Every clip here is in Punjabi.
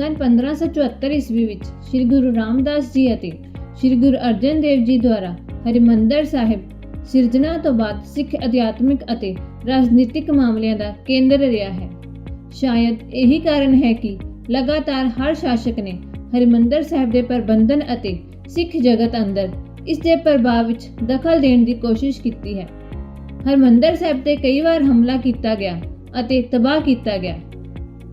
ਸਨ 1574 ਈਸਵੀ ਵਿੱਚ ਸ੍ਰੀ ਗੁਰੂ ਰਾਮਦਾਸ ਜੀ ਅਤੇ ਸ੍ਰੀ ਗੁਰੂ ਅਰਜਨ ਦੇਵ ਜੀ ਦੁਆਰਾ ਹਰਿਮੰਦਰ ਸਾਹਿਬ ਸਿਰਜਣਾ ਤੋਂ ਬਾਅਦ ਸਿੱਖ ਅਧਿਆਤਮਿਕ ਅਤੇ ਰਾਜਨੀਤਿਕ ਮਾਮਲਿਆਂ ਦਾ ਕੇਂਦਰ ਰਿਹਾ ਹੈ। ਸ਼ਾਇਦ ਇਹੀ ਕਾਰਨ ਹੈ ਕਿ ਲਗਾਤਾਰ ਹਰ ਸ਼ਾਸਕ ਨੇ ਹਰਿਮੰਦਰ ਸਾਹਿਬ ਦੇ ਪ੍ਰਬੰਧਨ ਅਤੇ ਸਿੱਖ ਜਗਤ ਅੰਦਰ ਇਸ ਦੇ ਪ੍ਰਭਾਵ ਵਿੱਚ ਦਖਲ ਦੇਣ ਦੀ ਕੋਸ਼ਿਸ਼ ਕੀਤੀ ਹੈ। ਹਰਿਮੰਦਰ ਸਾਹਿਬ ਤੇ ਕਈ ਵਾਰ ਹਮਲਾ ਕੀਤਾ ਗਿਆ ਅਤੇ ਤਬਾਹ ਕੀਤਾ ਗਿਆ।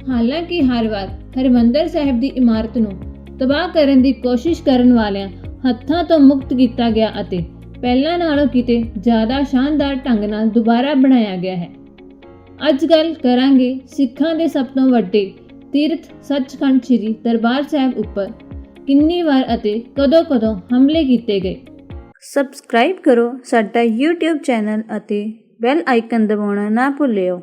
ਹਾਲਾਂਕਿ ਹਰ ਵਾਰ ਹਰਿਮੰਦਰ ਸਾਹਿਬ ਦੀ ਇਮਾਰਤ ਨੂੰ ਤਬਾਹ ਕਰਨ ਦੀ ਕੋਸ਼ਿਸ਼ ਕਰਨ ਵਾਲਿਆਂ ਹੱਥਾਂ ਤੋਂ ਮੁਕਤ ਕੀਤਾ ਗਿਆ ਅਤੇ ਪਹਿਲਾਂ ਨਾਲੋਂ ਕਿਤੇ ਜ਼ਿਆਦਾ ਸ਼ਾਨਦਾਰ ਢੰਗ ਨਾਲ ਦੁਬਾਰਾ ਬਣਾਇਆ ਗਿਆ ਹੈ। ਅੱਜ ਗੱਲ ਕਰਾਂਗੇ ਸਿੱਖਾਂ ਦੇ ਸਭ ਤੋਂ ਵੱਡੇ ਤੀਰਥ ਸੱਚਖੰਡ ਸ੍ਰੀ ਦਰਬਾਰ ਸਾਹਿਬ ਉੱਪਰ ਕਿੰਨੀ ਵਾਰ ਅਤੇ ਕਦੋਂ-ਕਦੋਂ ਹਮਲੇ ਕੀਤੇ ਗਏ। ਸਬਸਕ੍ਰਾਈਬ ਕਰੋ ਸਾਡਾ YouTube ਚੈਨਲ ਅਤੇ ਬੈਲ ਆਈਕਨ ਦਬਾਉਣਾ ਨਾ ਭੁੱਲਿਓ।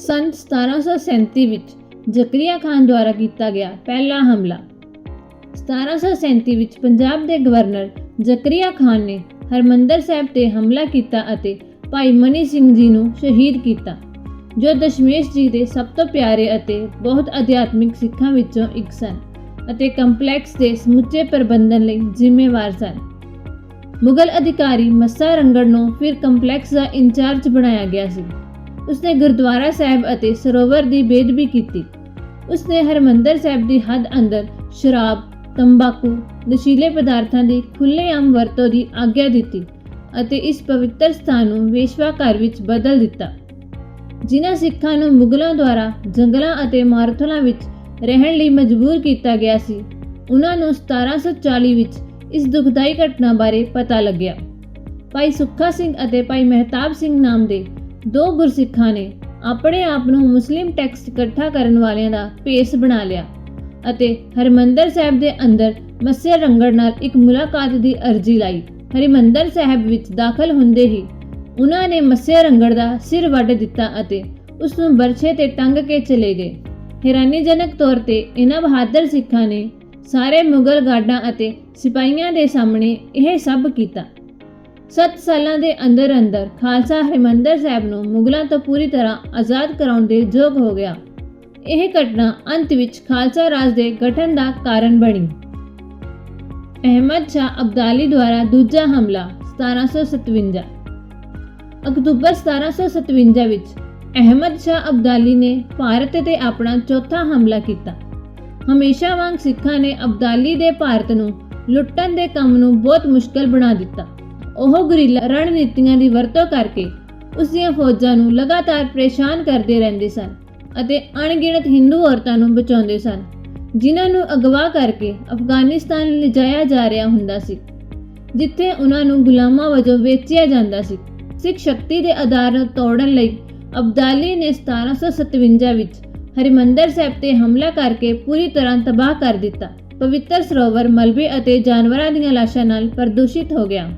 ਸੰਨ 1737 ਵਿੱਚ ਜ਼ਕਰੀਆ ਖਾਨ ਦੁਆਰਾ ਕੀਤਾ ਗਿਆ ਪਹਿਲਾ ਹਮਲਾ। 1737 ਵਿੱਚ ਪੰਜਾਬ ਦੇ ਗਵਰਨਰ ਜ਼ਕਰੀਆ ਖਾਨ ਨੇ ਹਰਮੰਦਰ ਸਾਹਿਬ ਤੇ ਹਮਲਾ ਕੀਤਾ ਅਤੇ ਭਾਈ ਮਨੀ ਸਿੰਘ ਜੀ ਨੂੰ ਸ਼ਹੀਦ ਕੀਤਾ, ਜੋ ਦਸ਼ਮੇਸ਼ ਜੀ ਦੇ ਸਭ ਤੋਂ ਪਿਆਰੇ ਅਤੇ ਬਹੁਤ ਅਧਿਆਤਮਿਕ ਸਿੱਖਾਂ ਵਿੱਚੋਂ ਇੱਕ ਸਨ ਅਤੇ ਕੰਪਲੈਕਸ ਦੇ ਸਮੁੱਚੇ ਪ੍ਰਬੰਧਨ ਲਈ ਜ਼ਿੰਮੇਵਾਰ ਸਨ। ਮੁਗਲ ਅਧਿਕਾਰੀ ਮੱਸਾ ਰੰਗੜ ਨੂੰ ਫਿਰ ਕੰਪਲੈਕਸ ਦਾ ਇੰਚਾਰਜ ਬਣਾਇਆ ਗਿਆ ਸੀ। ਉਸਨੇ ਗੁਰਦੁਆਰਾ ਸਾਹਿਬ ਅਤੇ ਸਰੋਵਰ ਦੀ ਬੇਦਬੀ ਕੀਤੀ। ਉਸਨੇ ਹਰਮੰਦਰ ਸਾਹਿਬ ਦੀ ਹੱਦ ਅੰਦਰ ਸ਼ਰਾਬ, ਤੰਬਾਕੂ, ਨਸ਼ੀਲੇ ਪਦਾਰਥਾਂ ਦੀ ਖੁੱਲ੍ਹੇਆਮ ਵਰਤੋਂ ਦੀ ਆਗਿਆ ਦਿੱਤੀ ਅਤੇ ਇਸ ਪਵਿੱਤਰ ਸਥਾਨ ਨੂੰ ਵੇਸ਼ਵਾ ਘਰ ਵਿੱਚ ਬਦਲ ਦਿੱਤਾ। ਜਿਨ੍ਹਾਂ ਸਿੱਖਾਂ ਨੂੰ ਮੁਗਲਾਂ ਦੁਆਰਾ ਜੰਗਲਾਂ ਅਤੇ ਮਾਰਥਲਾਂ ਵਿੱਚ ਰਹਿਣ ਲਈ ਮਜਬੂਰ ਕੀਤਾ ਗਿਆ ਸੀ ਉਹਨਾਂ ਨੂੰ 1740 ਵਿੱਚ ਇਸ ਦੁਖਦਾਈ ਘਟਨਾ ਬਾਰੇ ਪਤਾ ਲੱਗਿਆ। ਭਾਈ ਸੁੱਖਾ ਸਿੰਘ ਅਤੇ ਭਾਈ ਮਹਿਤਾਬ ਸਿੰਘ ਨਾਮ ਦੇ ਦੋ ਗੁਰਸਿੱਖਾਂ ਨੇ ਆਪਣੇ ਆਪ ਨੂੰ ਮੁਸਲਿਮ ਟੈਕਸਟ ਇਕੱਠਾ ਕਰਨ ਵਾਲਿਆਂ ਦਾ ਭੇਸ ਬਣਾ ਲਿਆ ਅਤੇ ਹਰਿਮੰਦਰ ਸਾਹਿਬ ਦੇ ਅੰਦਰ ਮੱਸੇ ਰੰਗੜ ਨਾਲ ਇੱਕ ਮੁਲਾਕਾਤ ਦੀ ਅਰਜ਼ੀ ਲਾਈ। ਹਰਿਮੰਦਰ ਸਾਹਿਬ ਵਿੱਚ ਦਾਖਲ ਹੁੰਦੇ ਹੀ ਉਹਨਾਂ ਨੇ ਮੱਸੇ ਰੰਗੜ ਦਾ ਸਿਰ ਵੱਢ ਦਿੱਤਾ ਅਤੇ ਉਸ ਨੂੰ ਬਰਛੇ ਤੇ ਟੰਗ ਕੇ ਚਲੇ ਗਏ। ਹੈਰਾਨੀਜਨਕ ਤੌਰ ਤੇ ਇਹਨਾਂ ਬਹਾਦਰ ਸਿੱਖਾਂ ਨੇ ਸਾਰੇ ਮੁਗਲ ਗਾਰਡਾਂ ਅਤੇ ਸਿਪਾਹੀਆਂ ਦੇ ਸਾਹਮਣੇ ਇਹ ਸਭ ਕੀਤਾ। 7 ਸਾਲਾਂ ਦੇ ਅੰਦਰ ਅੰਦਰ ਖਾਲਸਾ ਹਰਿਮੰਦਰ ਸਾਹਿਬ ਨੂੰ ਮੁਗਲਾਂ ਤੋਂ ਪੂਰੀ ਤਰ੍ਹਾਂ ਆਜ਼ਾਦ ਕਰਾਉਣ ਦੇ ਯੋਗ ਹੋ ਗਿਆ। ਇਹ ਘਟਨਾ ਅੰਤ ਵਿੱਚ ਖਾਲਸਾ ਰਾਜ ਦੇ ਗਠਨ ਦਾ ਕਾਰਨ ਬਣੀ। ਅਹਿਮਦ ਸ਼ਾਹ ਅਬਦਾਲੀ ਦੁਆਰਾ ਦੂਜਾ ਹਮਲਾ 1757 ਅਕਤੂਬਰ 1757 ਵਿੱਚ ਅਹਿਮਦ ਸ਼ਾਹ ਅਬਦਾਲੀ ਨੇ ਭਾਰਤ ਤੇ ਆਪਣਾ ਚੌਥਾ ਹਮਲਾ ਕੀਤਾ। ਹਮੇਸ਼ਾ ਵਾਂਗ ਸਿੱਖਾਂ ਨੇ ਅਬਦਾਲੀ ਦੇ ਭਾਰਤ ਨੂੰ ਲੁੱਟਣ ਦੇ ਕੰਮ ਨੂੰ ਬਹੁਤ ਮੁਸ਼ਕਲ ਬਣਾ ਦਿੱਤਾ। ਉਹ ਗੁਰੀਲਾ ਰਣਨੀਤੀਆਂ ਦੀ ਵਰਤੋਂ ਕਰਕੇ ਉਸ ਦੀਆਂ ਫੌਜਾਂ ਨੂੰ ਲਗਾਤਾਰ ਪਰੇਸ਼ਾਨ ਕਰਦੇ ਰਹਿੰਦੇ ਸਨ ਅਤੇ ਅਣਗਿਣਤ ਹਿੰਦੂ ਔਰਤਾਂ ਨੂੰ ਬਚਾਉਂਦੇ ਸਨ, ਜਿਨ੍ਹਾਂ ਨੂੰ ਅਗਵਾ ਕਰਕੇ ਅਫਗਾਨਿਸਤਾਨ ਲਿਜਾਇਆ ਜਾ ਰਿਹਾ ਹੁੰਦਾ ਸੀ, ਜਿੱਥੇ ਉਹਨਾਂ ਨੂੰ ਗੁਲਾਮਾਂ ਵਜੋਂ ਵੇਚਿਆ ਜਾਂਦਾ ਸੀ। ਸਿੱਖ ਸ਼ਕਤੀ ਦੇ ਆਧਾਰ ਨੂੰ ਤੋੜਨ ਲਈ ਅਬਦਾਲੀ ਨੇ 1757 ਵਿੱਚ ਹਰਿਮੰਦਰ ਸਾਹਿਬ ਤੇ ਹਮਲਾ ਕਰਕੇ ਪੂਰੀ ਤਰ੍ਹਾਂ ਤਬਾਹ ਕਰ ਦਿੱਤਾ। ਪਵਿੱਤਰ ਸਰੋਵਰ, ਮਲਬੇ ਅਤੇ ਜਾਨਵਰਾਂ ਦੀਆਂ ਲਾਸ਼ਾਂ ਨਾਲ ਪ੍ਰਦੂਸ਼ਿਤ ਹੋ ਗਿਆ।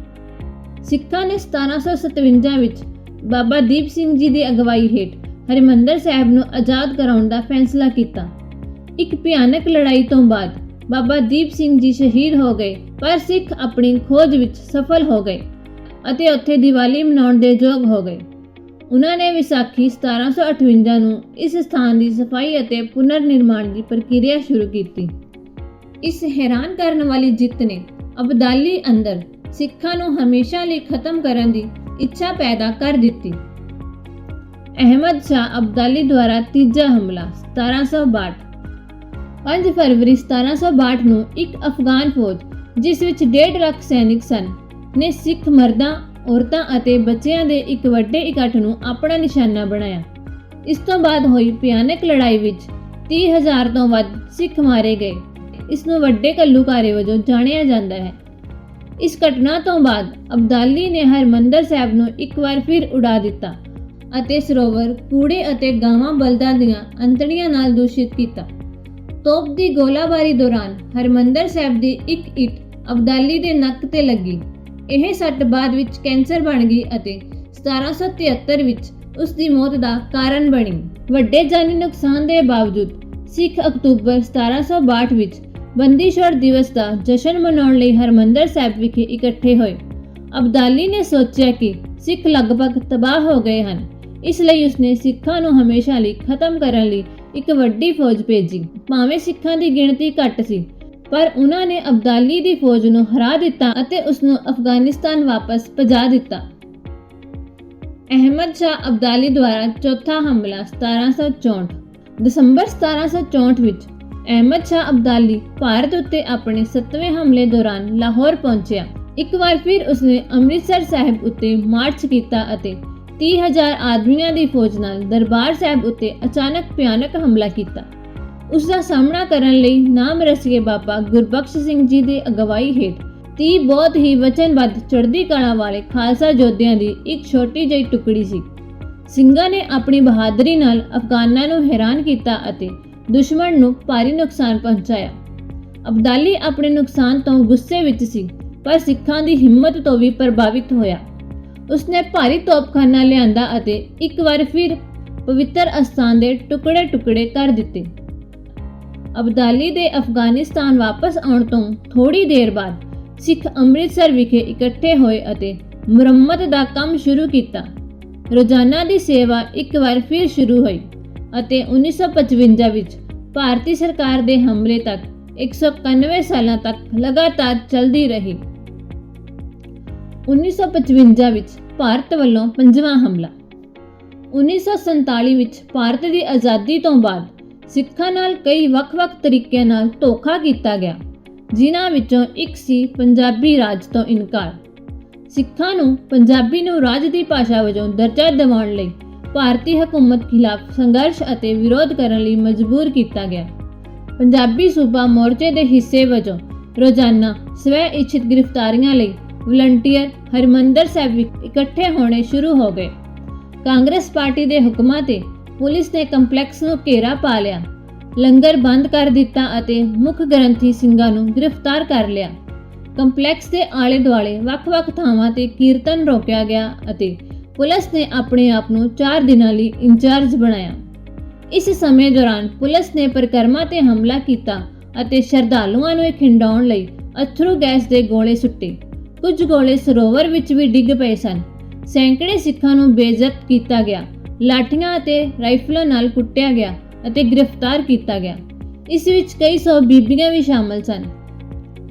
ਸਿੱਖਾਂ ਨੇ 1757 ਵਿੱਚ ਬਾਬਾ ਦੀਪ ਸਿੰਘ ਜੀ ਦੀ ਅਗਵਾਈ ਹੇਠ ਹਰਿਮੰਦਰ ਸਾਹਿਬ ਨੂੰ ਆਜ਼ਾਦ ਕਰਾਉਣ ਦਾ ਫੈਸਲਾ ਕੀਤਾ। ਇੱਕ ਭਿਆਨਕ ਲੜਾਈ ਤੋਂ ਬਾਅਦ ਬਾਬਾ ਦੀਪ ਸਿੰਘ ਜੀ ਸ਼ਹੀਦ ਹੋ ਗਏ, ਪਰ ਸਿੱਖ ਆਪਣੀ ਖੋਜ ਵਿੱਚ ਸਫਲ ਹੋ ਗਏ ਅਤੇ ਉੱਥੇ ਦੀਵਾਲੀ ਮਨਾਉਣ ਦੇ ਯੋਗ ਹੋ ਗਏ। ਉਹਨਾਂ ਨੇ ਵਿਸਾਖੀ 1758 ਨੂੰ ਇਸ ਸਥਾਨ ਦੀ ਸਫ਼ਾਈ ਅਤੇ ਪੁਨਰ ਨਿਰਮਾਣ ਦੀ ਪ੍ਰਕਿਰਿਆ ਸ਼ੁਰੂ ਕੀਤੀ। ਇਸ ਹੈਰਾਨ ਕਰਨ ਵਾਲੀ ਜਿੱਤ ਨੇ ਅਬਦਾਲੀ ਅੰਦਰ ਸਿੱਖਾਂ ਨੂੰ ਹਮੇਸ਼ਾ ਲਈ ਖਤਮ ਕਰਨ ਦੀ ਇੱਛਾ ਪੈਦਾ ਕਰ ਦਿੱਤੀ। ਅਹਿਮਦ ਸ਼ਾਹ ਅਬਦਾਲੀ ਦੁਆਰਾ ਤੀਜਾ ਹਮਲਾ 1762 5 ਫਰਵਰੀ 1762 ਨੂੰ ਇੱਕ ਅਫਗਾਨ ਫੌਜ, ਜਿਸ ਵਿੱਚ 1.5 ਲੱਖ ਸੈਨਿਕ ਸਨ, ਨੇ ਸਿੱਖ ਮਰਦਾਂ, ਔਰਤਾਂ ਅਤੇ ਬੱਚਿਆਂ ਦੇ ਇੱਕ ਵੱਡੇ ਇਕੱਠ ਨੂੰ ਆਪਣਾ ਨਿਸ਼ਾਨਾ ਬਣਾਇਆ। ਇਸ ਤੋਂ ਬਾਅਦ ਹੋਈ ਭਿਆਨਕ ਲੜਾਈ ਵਿੱਚ 30000 ਤੋਂ ਵੱਧ ਸਿੱਖ ਮਾਰੇ ਗਏ। ਇਸ ਨੂੰ ਵੱਡੇ ਘੱਲੂਘਾਰੇ ਵਜੋਂ ਜਾਣਿਆ ਜਾਂਦਾ ਹੈ। ਇਸ ਘਟਨਾ ਤੋਂ ਬਾਅਦ ਅਬਦਾਲੀ ਨੇ ਹਰਮੰਦਰ ਸਾਹਿਬ ਨੂੰ ਇੱਕ ਵਾਰ ਫਿਰ ਉਡਾ ਦਿੱਤਾ ਅਤੇ ਸਰੋਵਰ, ਕੂੜੇ ਅਤੇ ਗਾਵਾਂ ਬਲਦਾਂ ਦੀਆਂ ਅੰਤੜੀਆਂ ਨਾਲ ਦੂਸ਼ਿਤ ਕੀਤਾ। ਤੋਪ ਦੀ ਗੋਲਾਬਾਰੀ ਦੌਰਾਨ ਹਰਮੰਦਰ ਸਾਹਿਬ ਦੀ ਇੱਕ ਇੱਟ ਅਬਦਾਲੀ ਦੇ ਨੱਕ ਤੇ ਲੱਗੀ। ਇਹ ਸੱਟ ਬਾਅਦ ਵਿੱਚ ਕੈਂਸਰ ਬਣ ਗਈ ਅਤੇ 1773 ਵਿੱਚ ਉਸ ਦੀ ਮੌਤ ਦਾ ਕਾਰਨ ਬਣੀ। ਵੱਡੇ ਜਾਨੀ ਨੁਕਸਾਨ ਦੇ ਬਾਵਜੂਦ ਸਿੱਖ ਅਕਤੂਬਰ 1762 ਵਿੱਚ ਬੰਦੀ ਛੋੜ ਦਿਵਸ ਦਾ ਜਸ਼ਨ ਮਨਾਉਣ ਲਈ ਹਰਮੰਦਰ ਸਾਹਿਬ ਵਿਖੇ ਇਕੱਠੇ ਹੋਏ। ਅਬਦਾਲੀ ਨੇ ਸੋਚਿਆ ਕਿ ਸਿੱਖ ਲਗਭਗ ਤਬਾਹ ਹੋ ਗਏ ਹਨ। ਇਸ ਲਈ ਉਸਨੇ ਸਿੱਖਾਂ ਨੂੰ ਹਮੇਸ਼ਾ ਲਈ ਖਤਮ ਕਰਨ ਲਈ ਇੱਕ ਵੱਡੀ ਫੌਜ ਭੇਜੀ। ਭਾਵੇਂ ਸਿੱਖਾਂ ਦੀ ਗਿਣਤੀ ਘੱਟ ਸੀ, ਪਰ ਉਹਨਾਂ ਨੇ ਅਬਦਾਲੀ ਦੀ ਫੌਜ ਨੂੰ ਹਰਾ ਦਿੱਤਾ ਅਤੇ ਉਸ ਨੂੰ ਅਫਗਾਨਿਸਤਾਨ ਵਾਪਸ ਭਜਾ ਦਿੱਤਾ। ਅਹਿਮਦ ਸ਼ਾਹ ਅਬਦਾਲੀ ਦੁਆਰਾ ਚੌਥਾ ਹਮਲਾ 1764 ਦਸੰਬਰ 1764 ਵਿੱਚ ਅਹਿਮਦ ਸ਼ਾਹ ਅਬਦਾਲੀ ਭਾਰਤ ਉੱਤੇ ਆਪਣੇ 7ਵੇਂ ਹਮਲੇ ਦੌਰਾਨ ਲਾਹੌਰ ਪਹੁੰਚਿਆ। ਇੱਕ ਵਾਰ ਫਿਰ ਉਸਨੇ ਅੰਮ੍ਰਿਤਸਰ ਸਾਹਿਬ ਉੱਤੇ ਮਾਰਚ ਕੀਤਾ ਅਤੇ 30000 ਆਦਮੀਆਂ ਦੀ ਫੌਜ ਨਾਲ ਦਰਬਾਰ ਸਾਹਿਬ ਉੱਤੇ ਅਚਾਨਕ ਭਿਆਨਕ ਹਮਲਾ ਕੀਤਾ। ਉਸ ਦਾ ਸਾਹਮਣਾ ਕਰਨ ਲਈ ਨਾਮ ਰਸੀਏ ਬਾਬਾ ਗੁਰਬਖਸ਼ ਸਿੰਘ ਜੀ ਦੀ ਅਗਵਾਈ ਹੇਠ 30 ਬਹੁਤ ਹੀ ਵਚਨਬੱਧ ਚੜ੍ਹਦੀ ਕਲਾ ਵਾਲੇ ਖਾਲਸਾ ਯੋਧਿਆਂ ਦੀ ਇੱਕ ਛੋਟੀ ਜਿਹੀ ਟੁਕੜੀ ਸੀ। ਸਿੰਘਾਂ ਨੇ ਆਪਣੀ ਬਹਾਦਰੀ ਨਾਲ ਅਫਗਾਨਾਂ ਨੂੰ ਹੈਰਾਨ ਕੀਤਾ ਅਤੇ ਦੁਸ਼ਮਣ ਨੂੰ ਭਾਰੀ ਨੁਕਸਾਨ ਪਹੁੰਚਾਇਆ। ਅਬਦਾਲੀ ਆਪਣੇ ਨੁਕਸਾਨ ਤੋਂ ਗੁੱਸੇ ਵਿੱਚ ਸੀ, ਪਰ ਸਿੱਖਾਂ ਦੀ ਹਿੰਮਤ ਤੋਂ ਵੀ ਪ੍ਰਭਾਵਿਤ ਹੋਇਆ। ਉਸਨੇ ਭਾਰੀ ਤੋਪਖਾਨਾ ਲਿਆਂਦਾ ਅਤੇ ਇੱਕ ਵਾਰ ਫਿਰ ਪਵਿੱਤਰ ਅਸਥਾਨ ਦੇ ਟੁਕੜੇ-ਟੁਕੜੇ ਕਰ ਦਿੱਤੇ। ਅਬਦਾਲੀ ਦੇ ਅਫਗਾਨਿਸਤਾਨ ਵਾਪਸ ਆਉਣ ਤੋਂ ਥੋੜੀ ਦੇਰ ਬਾਅਦ ਸਿੱਖ ਅੰਮ੍ਰਿਤਸਰ ਵਿਖੇ ਇਕੱਠੇ ਹੋਏ ਅਤੇ ਮੁਰੰਮਤ ਦਾ ਕੰਮ ਸ਼ੁਰੂ ਕੀਤਾ। ਰੋਜ਼ਾਨਾ ਦੀ ਸੇਵਾ ਇੱਕ ਵਾਰ ਫਿਰ ਸ਼ੁਰੂ ਹੋਈ। ਅਤੇ 1955 ਵਿੱਚ ਭਾਰਤੀ ਸਰਕਾਰ ਦੇ ਹਮਲੇ ਤੱਕ 191 ਸਾਲਾਂ ਤੱਕ ਲਗਾਤਾਰ ਚੱਲਦੀ ਰਹੀ। 1955 ਵਿੱਚ ਭਾਰਤ ਵੱਲੋਂ ਪੰਜਵਾਂ ਹਮਲਾ। 1947 ਵਿੱਚ ਭਾਰਤ ਦੀ ਆਜ਼ਾਦੀ ਤੋਂ ਬਾਅਦ ਸਿੱਖਾਂ ਨਾਲ ਕਈ ਵੱਖ-ਵੱਖ ਤਰੀਕਿਆਂ ਨਾਲ ਧੋਖਾ ਕੀਤਾ ਗਿਆ, ਜਿਨ੍ਹਾਂ ਵਿੱਚੋਂ ਇੱਕ ਸੀ ਪੰਜਾਬੀ ਰਾਜ ਤੋਂ ਇਨਕਾਰ। ਸਿੱਖਾਂ ਨੂੰ ਪੰਜਾਬੀ ਨੂੰ ਰਾਜ ਦੀ ਭਾਸ਼ਾ ਵਜੋਂ ਦਰਜਾ ਦਿਵਾਉਣ ਲਈ ਭਾਰਤੀ ਹਕੂਮਤ ਖਿਲਾਫ ਸੰਘਰਸ਼ ਅਤੇ ਵਿਰੋਧ ਕਰਨ ਲਈ ਮਜਬੂਰ ਕੀਤਾ ਗਿਆ। ਪੰਜਾਬੀ ਸੂਬਾ ਮੋਰਚੇ ਦੇ ਹਿੱਸੇ ਵਜੋਂ ਰੋਜ਼ਾਨਾ ਸਵੈ ਇੱਛਿਤ ਗ੍ਰਿਫਤਾਰੀਆਂ ਲਈ ਵਲੰਟੀਅਰ ਹਰਮੰਦਰ ਸਾਹਿਬ ਵਿਖ ਇਕੱਠੇ ਹੋਣੇ ਸ਼ੁਰੂ ਹੋ ਗਏ। ਕਾਂਗਰਸ ਪਾਰਟੀ ਦੇ ਹੁਕਮਾਂ ਤੇ ਪੁਲਿਸ ਨੇ ਕੰਪਲੈਕਸ ਨੂੰ ਘੇਰਾ ਪਾ ਲਿਆ, ਲੰਗਰ ਬੰਦ ਕਰ ਦਿੱਤਾ ਅਤੇ ਮੁੱਖ ਗ੍ਰੰਥੀ ਸਿੰਘਾਂ ਨੂੰ ਗ੍ਰਿਫਤਾਰ ਕਰ ਲਿਆ। ਕੰਪਲੈਕਸ ਦੇ ਆਲੇ ਦੁਆਲੇ ਵੱਖ-ਵੱਖ ਥਾਵਾਂ ਤੇ ਕੀਰਤਨ ਰੋਕਿਆ ਗਿਆ ਅਤੇ ਪੁਲਿਸ ਨੇ ਆਪਣੇ ਆਪ ਨੂੰ 4 ਦਿਨਾਂ ਲਈ ਇੰਚਾਰਜ ਬਣਾਇਆ। ਇਸ ਸਮੇਂ ਦੌਰਾਨ ਪੁਲਿਸ ਨੇ ਪਰਿਕਰਮਾ ਤੇ ਹਮਲਾ ਕੀਤਾ ਅਤੇ ਸ਼ਰਧਾਲੂਆਂ ਨੂੰ ਖਿੰਡਾਉਣ ਲਈ ਅਥਰੂ ਗੈਸ ਦੇ ਗੋਲੇ ਸੁੱਟੇ। ਕੁਝ ਗੋਲੇ ਸਰੋਵਰ ਵਿੱਚ ਵੀ ਡਿੱਗ ਪਏ ਸਨ। ਸੈਂਕੜੇ ਸਿੱਖਾਂ ਨੂੰ ਬੇਇੱਜ਼ਤ ਕੀਤਾ ਗਿਆ, ਲਾਠੀਆਂ ਅਤੇ ਰਾਈਫਲਾਂ ਨਾਲ ਕੁੱਟਿਆ ਗਿਆ ਅਤੇ ਗ੍ਰਿਫਤਾਰ ਕੀਤਾ ਗਿਆ। ਇਸ ਵਿੱਚ ਕਈ ਸੌ ਬੀਬੀਆਂ ਵੀ ਸ਼ਾਮਲ ਸਨ।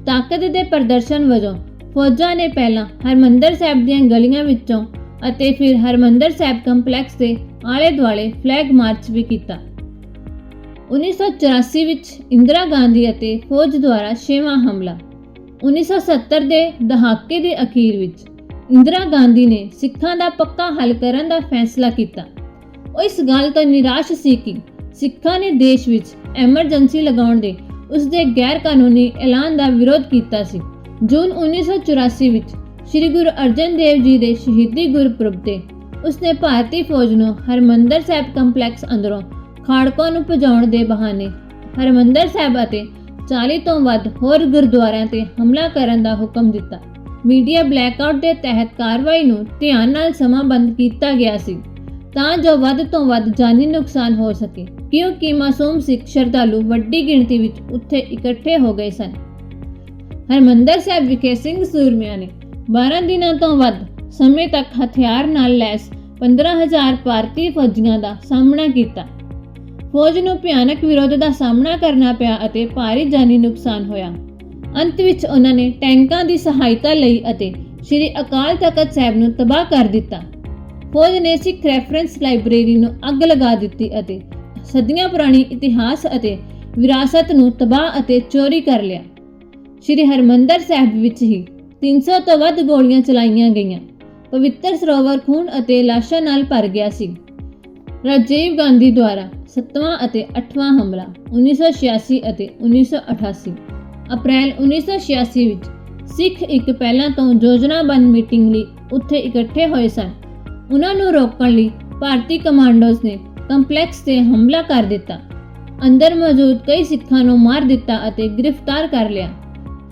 ਤਾਕਤ ਦੇ ਪ੍ਰਦਰਸ਼ਨ ਵਜੋਂ ਫੌਜਾਂ ਨੇ ਪਹਿਲਾਂ ਹਰਮੰਦਰ ਸਾਹਿਬ ਦੀਆਂ ਗਲੀਆਂ ਵਿੱਚੋਂ ਅਤੇ ਫਿਰ ਹਰਮੰਦਰ ਸਾਹਿਬ ਕੰਪਲੈਕਸ ਦੇ ਆਲੇ-ਦੁਆਲੇ ਫਲੈਗ ਮਾਰਚ ਵੀ ਕੀਤਾ। 1984 ਵਿੱਚ ਇੰਦਰਾ ਗਾਂਧੀ ਅਤੇ ਫੌਜ ਦੁਆਰਾ ਛੇਵਾਂ ਹਮਲਾ। 1970 ਦੇ ਦਹਾਕੇ ਦੇ ਅਖੀਰ ਵਿੱਚ ਇੰਦਰਾ ਗਾਂਧੀ ਨੇ ਸਿੱਖਾਂ ਦਾ ਪੱਕਾ ਹੱਲ ਕਰਨ ਦਾ ਫੈਸਲਾ ਕੀਤਾ। ਉਹ ਇਸ ਗੱਲ ਤੋਂ ਨਿਰਾਸ਼ ਸੀ ਕਿ ਸਿੱਖਾਂ ਨੇ ਦੇਸ਼ ਵਿੱਚ ਐਮਰਜੈਂਸੀ ਲਗਾਉਣ ਦੇ ਉਸ ਦੇ ਗੈਰ ਕਾਨੂੰਨੀ ਐਲਾਨ ਦਾ ਵਿਰੋਧ ਕੀਤਾ ਸੀ। ਜੂਨ 1984 ਵਿੱਚ ਸ੍ਰੀ ਗੁਰੂ ਅਰਜਨ ਦੇਵ ਜੀ ਦੇ ਸ਼ਹੀਦੀ ਗੁਰਪੁਰਬ ਤੇ ਉਸਨੇ ਭਾਰਤੀ ਫੌਜ ਨੂੰ ਹਰਮੰਦਰ ਸਾਹਿਬ ਕੰਪਲੈਕਸ ਅੰਦਰੋਂ ਖਾੜਕੋਂ ਨੂੰ ਭਜਾਉਣ ਦੇ ਬਹਾਨੇ ਹਰਮੰਦਰ ਸਾਹਿਬ ਅਤੇ 40 ਤੋਂ ਵੱਧ ਹੋਰ ਗੁਰਦੁਆਰਿਆਂ ਤੇ ਹਮਲਾ ਕਰਨ ਦਾ ਹੁਕਮ ਦਿੱਤਾ। ਮੀਡੀਆ ਬਲੈਕਆਊਟ ਦੇ ਤਹਿਤ ਕਾਰਵਾਈ ਨੂੰ ਧਿਆਨ ਨਾਲ ਸਮਾਂਬੰਦ ਕੀਤਾ ਗਿਆ ਸੀ ਤਾਂ ਜੋ ਵੱਧ ਤੋਂ ਵੱਧ ਜਾਨੀ ਨੁਕਸਾਨ ਹੋ ਸਕੇ, ਕਿਉਂਕਿ ਮਾਸੂਮ ਸਿੱਖ ਸ਼ਰਧਾਲੂ ਵੱਡੀ ਗਿਣਤੀ ਵਿੱਚ ਉੱਥੇ ਇਕੱਠੇ ਹੋ ਗਏ ਸਨ। ਹਰਮੰਦਰ ਸਾਹਿਬ ਵਿਖੇ ਸਿੰਘ ਸੂਰਮਿਆਂ ਨੇ 12 ਦਿਨਾਂ ਤੋਂ ਵੱਧ ਸਮੇਂ ਤੱਕ ਹਥਿਆਰ ਨਾਲ ਲੈਸ 15000 ਭਾਰਤੀ ਫੌਜੀਆਂ ਦਾ ਸਾਹਮਣਾ ਕੀਤਾ। ਫੌਜ ਨੂੰ ਭਿਆਨਕ ਵਿਰੋਧ ਦਾ ਸਾਹਮਣਾ ਕਰਨਾ ਪਿਆ ਅਤੇ ਭਾਰੀ ਜਾਨੀ ਨੁਕਸਾਨ ਹੋਇਆ। ਅੰਤ ਵਿੱਚ ਉਹਨਾਂ ਨੇ ਟੈਂਕਾਂ ਦੀ ਸਹਾਇਤਾ ਲਈ ਅਤੇ ਸ੍ਰੀ ਅਕਾਲ ਤਖਤ ਸਾਹਿਬ ਨੂੰ ਤਬਾਹ ਕਰ ਦਿੱਤਾ। ਫੌਜ ਨੇ ਸਿੱਖ ਰੈਫਰੈਂਸ ਲਾਇਬ੍ਰੇਰੀ ਨੂੰ ਅੱਗ ਲਗਾ ਦਿੱਤੀ ਅਤੇ ਸਦੀਆਂ ਪੁਰਾਣੀ ਇਤਿਹਾਸ ਅਤੇ ਵਿਰਾਸਤ ਨੂੰ ਤਬਾਹ ਅਤੇ ਚੋਰੀ ਕਰ ਲਿਆ। ਸ੍ਰੀ ਹਰਮੰਦਰ ਸਾਹਿਬ ਵਿੱਚ ਹੀ 300 ਤੋਂ ਵੱਧ ਗੋਲੀਆਂ ਚਲਾਈਆਂ ਗਈਆਂ। ਪਵਿੱਤਰ ਸਰੋਵਰ ਖੂਨ ਅਤੇ ਲਾਸ਼ਾਂ ਨਾਲ ਭਰ ਗਿਆ ਸੀ। ਰਾਜੀਵ ਗਾਂਧੀ ਦੁਆਰਾ 7ਵਾਂ ਅਤੇ 8ਵਾਂ ਹਮਲਾ 1986 ਅਤੇ 1988 ਅਪ੍ਰੈਲ 1986 ਵਿੱਚ ਸਿੱਖ ਇੱਕ ਪਹਿਲਾਂ ਤੋਂ ਯੋਜਨਾਬੰਦ ਮੀਟਿੰਗ ਲਈ ਉੱਥੇ ਇਕੱਠੇ ਹੋਏ ਸਨ। ਉਹਨਾਂ ਨੂੰ ਰੋਕਣ ਲਈ ਭਾਰਤੀ ਕਮਾਂਡੋਜ਼ ਨੇ ਕੰਪਲੈਕਸ ਤੇ ਹਮਲਾ ਕਰ ਦਿੱਤਾ। ਅੰਦਰ ਮੌਜੂਦ ਕਈ ਸਿੱਖਾਂ ਨੂੰ ਮਾਰ ਦਿੱਤਾ ਅਤੇ ਗ੍ਰਿਫਤਾਰ ਕਰ ਲਿਆ।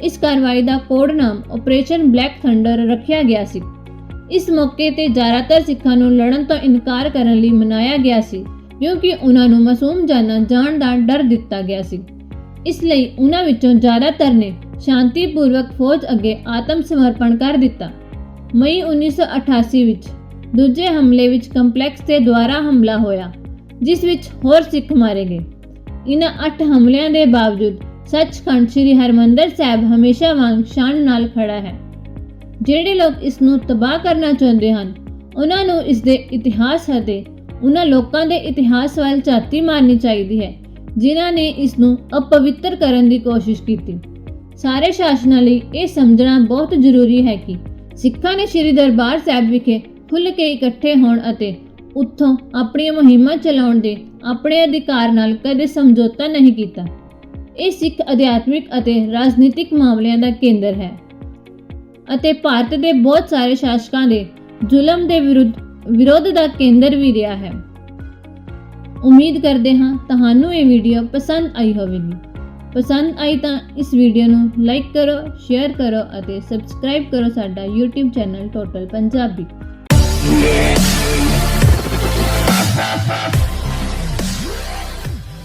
ਇਸ ਕਾਰਵਾਈ ਦਾ ਕੋਡ ਨਾਮ ਆਪਰੇਸ਼ਨ ਬਲੈਕ ਥੰਡਰ ਰੱਖਿਆ ਗਿਆ ਸੀ। ਇਸ ਮੌਕੇ ਤੇ ਜ਼ਿਆਦਾਤਰ ਸਿੱਖਾਂ ਨੂੰ ਲੜਨ ਤੋਂ ਇਨਕਾਰ ਕਰਨ ਲਈ ਮਨਾਇਆ ਗਿਆ ਸੀ, ਕਿਉਂਕਿ ਉਹਨਾਂ ਨੂੰ ਮਾਸੂਮ ਜਾਨਾਂ ਜਾਣ ਦਾ ਡਰ ਦਿੱਤਾ ਗਿਆ ਸੀ। ਇਸ ਲਈ ਉਹਨਾਂ ਵਿੱਚੋਂ ਜ਼ਿਆਦਾਤਰ ਨੇ ਸ਼ਾਂਤੀਪੂਰਵਕ ਫੌਜ ਅੱਗੇ ਆਤਮ ਸਮਰਪਣ ਕਰ ਦਿੱਤਾ। ਮਈ 1988 ਵਿੱਚ ਦੂਜੇ ਹਮਲੇ ਵਿੱਚ ਕੰਪਲੈਕਸ ਤੇ ਦੁਆਰਾ ਹਮਲਾ ਹੋਇਆ, ਜਿਸ ਵਿੱਚ ਹੋਰ ਸਿੱਖ ਮਾਰੇ ਗਏ। ਇਨ੍ਹਾਂ 8 ਹਮਲਿਆਂ ਦੇ ਬਾਵਜੂਦ ਸੱਚਖੰਡ ਸ੍ਰੀ ਹਰਮੰਦਰ ਸਾਹਿਬ ਹਮੇਸ਼ਾ ਵਾਂਗ ਸ਼ਾਨ ਨਾਲ ਖੜਾ ਹੈ। ਜਿਹੜੇ ਲੋਕ ਇਸ ਨੂੰ ਤਬਾਹ ਕਰਨਾ ਚਾਹੁੰਦੇ ਹਨ, ਉਹਨਾਂ ਨੂੰ ਇਸ ਦੇ ਇਤਿਹਾਸ ਅਤੇ ਉਹਨਾਂ ਲੋਕਾਂ ਦੇ ਇਤਿਹਾਸ ਵੱਲ ਝਾਤੀ ਮਾਰਨੀ ਚਾਹੀਦੀ ਹੈ, ਜਿਨ੍ਹਾਂ ਨੇ ਇਸ ਨੂੰ ਅਪਵਿੱਤਰ ਕਰਨ ਦੀ ਕੋਸ਼ਿਸ਼ ਕੀਤੀ। ਸਾਰੇ ਸ਼ਾਸਨਾਂ ਲਈ ਇਹ ਸਮਝਣਾ ਬਹੁਤ ਜ਼ਰੂਰੀ ਹੈ ਕਿ ਸਿੱਖਾਂ ਨੇ ਸ੍ਰੀ ਦਰਬਾਰ ਸਾਹਿਬ ਵਿਖੇ ਖੁੱਲ੍ਹ ਕੇ ਇਕੱਠੇ ਹੋਣ ਅਤੇ ਉੱਥੋਂ ਆਪਣੀਆਂ ਮੁਹਿੰਮਾਂ ਚਲਾਉਣ ਦੇ ਆਪਣੇ ਅਧਿਕਾਰ ਨਾਲ ਕਦੇ ਸਮਝੌਤਾ ਨਹੀਂ ਕੀਤਾ। ਇਹ ਸਿੱਖ ਅਧਿਆਤਮਿਕ ਅਤੇ ਰਾਜਨੀਤਿਕ ਮਾਮਲਿਆਂ ਦਾ ਕੇਂਦਰ ਹੈ ਅਤੇ ਭਾਰਤ ਦੇ ਬਹੁਤ ਸਾਰੇ ਸ਼ਾਸਕਾਂ ਦੇ ਜ਼ੁਲਮ ਦੇ ਵਿਰੁੱਧ ਵਿਰੋਧ ਦਾ ਕੇਂਦਰ ਵੀ ਰਿਹਾ ਹੈ। ਉਮੀਦ ਕਰਦੇ ਹਾਂ ਤੁਹਾਨੂੰ ਇਹ ਵੀਡੀਓ ਪਸੰਦ ਆਈ ਹੋਵੇਗੀ। ਪਸੰਦ ਆਈ ਤਾਂ ਇਸ ਵੀਡੀਓ ਨੂੰ ਲਾਈਕ ਕਰੋ, ਸ਼ੇਅਰ ਕਰੋ ਅਤੇ ਸਬਸਕ੍ਰਾਈਬ ਕਰੋ ਸਾਡਾ YouTube ਚੈਨਲ ਟੋਟਲ ਪੰਜਾਬੀ